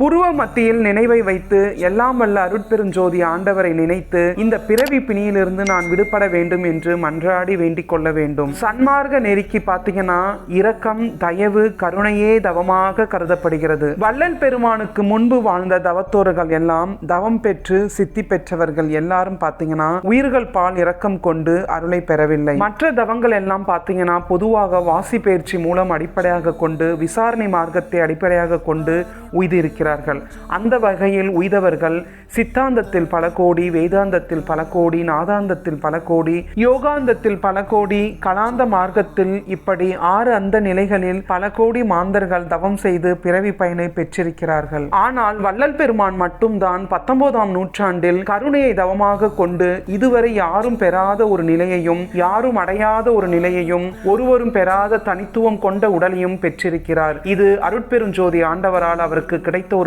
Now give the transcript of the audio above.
புருவ மத்தியில் நினைவை வைத்து எல்லாம் வல்ல அருட்பெருஞ்சோதி ஆண்டவரை நினைத்து இந்த பிறவி பிணியிலிருந்து நான் விடுபட வேண்டும் என்று மன்றாடி வேண்டிக் கொள்ள வேண்டும். சன்மார்க்க நெருக்கி பார்த்தீங்கன்னா இரக்கம் தயவு கருணையே தவமாக கருதப்படுகிறது. வள்ளல் பெருமானுக்கு முன்பு வாழ்ந்த தவத்தோர்கள் எல்லாம் தவம் பெற்று சித்தி பெற்றவர்கள் எல்லாரும் பார்த்தீங்கன்னா உயிர்கள் பால் இரக்கம் கொண்டு அருளை பெறவில்லை. மற்ற தவங்கள் எல்லாம் பார்த்தீங்கன்னா பொதுவாக வாசி பயிற்சி மூலம் அடிப்படையாக கொண்டு விசாரணை மார்க்கத்தை அடிப்படையாக கொண்டு இருக்கிறார்கள் அந்த வகையில் உய்தவர்கள் சித்தாந்தத்தில் பல கோடி வேதாந்தத்தில் பல கோடி நாதாந்தத்தில் பல கோடி யோகாந்தத்தில் பல கோடி கலாந்த மார்க்கத்தில் இப்படி ஆறு அந்த நிலைகளில் பல கோடி மாந்தர்கள் தவம் செய்து பிறவி பயனை பெற்றிருக்கிறார்கள். ஆனால் வள்ளல் பெருமான் மட்டும்தான் பத்தொன்பதாம் நூற்றாண்டில் கருணையை தவமாக கொண்டு இதுவரை யாரும் பெறாத ஒரு நிலையையும் யாரும் அடையாத ஒரு நிலையையும் ஒருவரும் பெறாத தனித்துவம் கொண்ட உடலையும் பெற்றிருக்கிறார். இது அருட்பெருஞ்சோதி ஆண்டவரால் அவருக்கு கிடைத்த